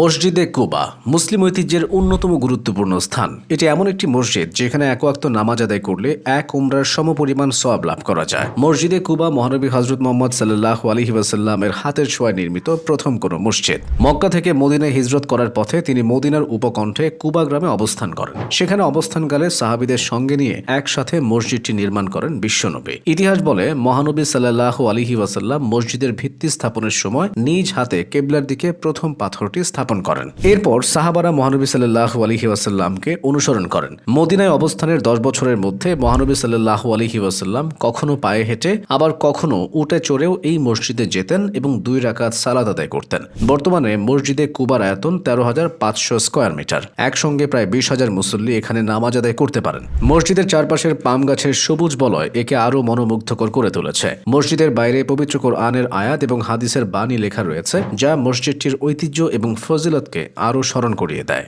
মসজিদে কুবা মুসলিম ঐতিহ্যের অন্যতম গুরুত্বপূর্ণ স্থান। এটি এমন একটি মসজিদ যেখানে এক নামাজ আদায় করলে এক উমরার সমপরিমাণ সওয়াব লাভ করা যায়। মসজিদে কুবা মহানবী হজরত মোহাম্মদ সাল্লাহ আলহি ওয়াসাল্লামের হাতের ছোঁয়ায় নির্মিত প্রথম কোনো মসজিদ। মক্কা থেকে মদিনায় হিজরত করার পথে তিনি মদিনার উপকণ্ঠে কুবা গ্রামে অবস্থান করেন। সেখানে অবস্থানকালে সাহাবিদের সঙ্গে নিয়ে একসাথে মসজিদটি নির্মাণ করেন বিশ্বনবী। ইতিহাস বলে, মহানবী সাল্লাহ আলহি ওয়াসাল্লাম মসজিদের ভিত্তি স্থাপনের সময় নিজ হাতে কেবলার দিকে প্রথম পাথরটি স্থাপন করেন। এরপর সাহাবারা মহানবী সাল্লাহ আলহি ওয়াসাল্লামকে অনুসরণ করেন। মদিনায় অবস্থানের দশ বছরের মধ্যে মহানবী সাল্লাহ আলহি ওয়াসাল্লাম কখনো পায়ে হেঁটে, আবার কখনো উটে চড়েও এই মসজিদে যেতেন এবং দুই রাকাত সালাদ আদায় করতেন। বর্তমানে মসজিদে কুবার আয়তন তেরো হাজার পাঁচশো স্কোয়ার মিটার। একসঙ্গে প্রায় বিশ হাজার মুসল্লি এখানে নামাজ আদায় করতে পারেন। মসজিদের চারপাশের পাম গাছের সবুজ বলয় একে আরও মনোমুগ্ধকর করে তুলেছে। মসজিদের বাইরে পবিত্র কোরআনের আয়াত এবং হাদিসের বাণী লেখা রয়েছে, যা মসজিদটির ঐতিহ্য এবং ফজিলতকে আরও স্মরণ করিয়ে দেয়।